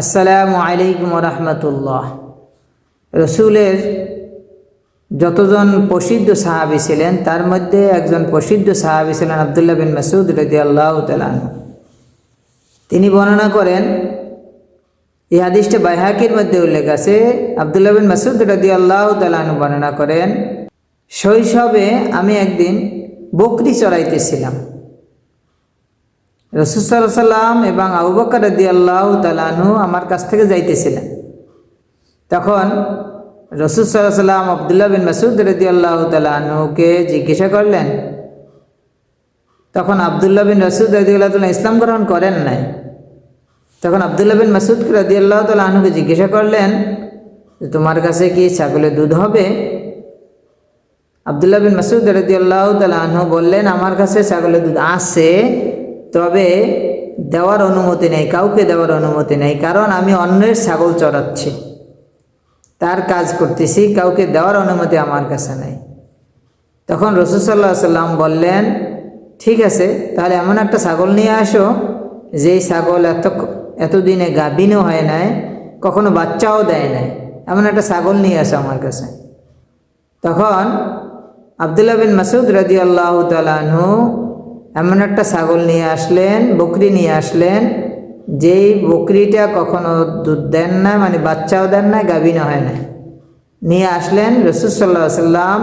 আসসালামু আলাইকুম রহমতুল্লাহ। রসুলের যতজন প্রসিদ্ধ সাহাবি ছিলেন, তার মধ্যে একজন প্রসিদ্ধ সাহাবি ছিলেন আবদুল্লাহ বিন মাসুদ রদি আল্লাহ তালান তিনি বর্ণনা করেন, এই হাদিসটা বাইহাকির মধ্যে উল্লেখ আছে, আবদুল্লাহ বিন মাসুদ রদি আল্লাহ তালান বর্ণনা করেন, শৈশবে আমি একদিন বকরি চড়াইতেছিলাম। রসুসাল্লাহ সাল্লাম এবং আবু বকর রদি আল্লাহ তালানহু আমার কাছ থেকে যাইতেছিলেন। তখন রসুল সাল্লাহ সাল্লাম আবদুল্লাহ বিন মাসুদ রদি আল্লাহ তালানহুকে জিজ্ঞাসা করলেন, তখন আবদুল্লাহ বিন রসুদ রদি আল্লাহ ইসলাম গ্রহণ করেন নাই। তখন আবদুল্লাহ বিন মাসুদ রদি আল্লাহ তালাহনুকে জিজ্ঞাসা করলেন, তোমার কাছে কি ছাগলের দুধ হবে? আবদুল্লাহ বিন মাসুদ রদি আল্লাহ তালাহনু বললেন, আমার কাছে ছাগলের দুধ আছে তবে দেওয়ার অনুমতি নেই, কাউকে দেওয়ার অনুমতি নেই, কারণ আমি অন্যের ছাগল চড়াচ্ছি, তার কাজ করতেছি, কাউকে দেওয়ার অনুমতি আমার কাছে নেই। তখন রসুসাল্লাহ সাল্লাম বললেন, ঠিক আছে, তাহলে এমন একটা ছাগল নিয়ে আসো, যেই ছাগল এত, এতদিনে গাভিনও হয় নাই, কখনো বাচ্চাও দেয় নাই, এমন একটা ছাগল নিয়ে আসো আমার কাছে। তখন আবদুল্লাহ বিন মাসুদ রাজি আল্লাহ তালাহু এমন একটা ছাগল নিয়ে আসলেন, বকরি নিয়ে আসলেন, যেই বকরিটা কখনো দুধ দেন না মানে বাচ্চাও দেন না গাভিন হয় না। নিয়ে আসলেন রসুসাল্লাহ সাল্লাম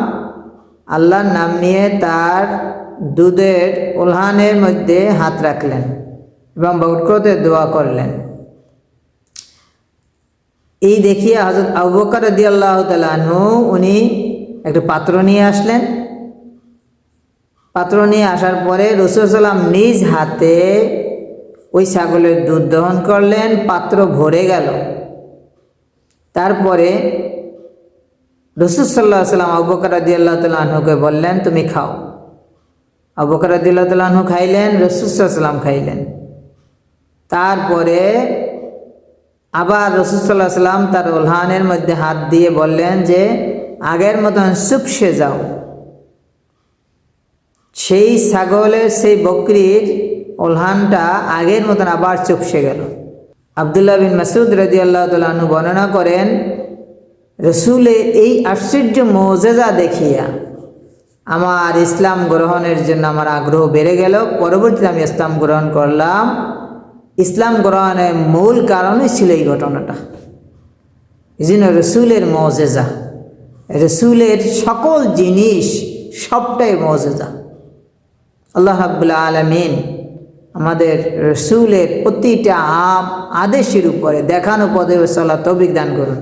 আল্লাহর নাম নিয়ে তার দুধের উলহানের মধ্যে হাত রাখলেন এবং বকরতে দোয়া করলেন। এই দেখিয়ে হজরত আবুবকর রদি আল্লাহ তালু উনি একটা পাত্র নিয়ে আসলেন পাত্র নিয়ে আসার পরে রসুল সাল্লাম নিজ হাতে ওই ছাগলের দুধ দহন করলেন, পাত্র ভরে গেল। তারপরে রসুল সাল্লাহ সাল্লাম আবুবকর আদি আল্লাহ তালুকে বললেন, তুমি খাও। আবুবকর আদি আল্লাহ তালু খাইলেন রসুসাল্লাম খাইলেন। তারপরে আবার রসুসাল্লাহ সাল্লাম তার উলহানের মধ্যে হাত দিয়ে বললেন যে, আগের মতন চুপসে যাও। সেই ছাগলের সেই বকরির ওলহানটা আগের মতন আবার চুপসে গেল। আবদুল্লাহ বিন মাসুদ রাজি আল্লাহ তালু বর্ণনা করেন, রসুলে এই আশ্চর্য মৌজেজা দেখিয়া আমার ইসলাম গ্রহণের জন্য আমার আগ্রহ বেড়ে গেল। পরবর্তীতে আমি ইসলাম গ্রহণ করলাম। ইসলাম গ্রহণের মূল কারণই ছিল এই ঘটনাটা। এই জন্য রসুলের মজেজা, রসুলের সকল জিনিস সবটাই মজেজা। আল্লাহ রাবুল্লা আলমিন আমাদের রসুলের প্রতিটা আম আদেশের উপরে দেখানো পদে সাল্লাহ তবিক দান করুন।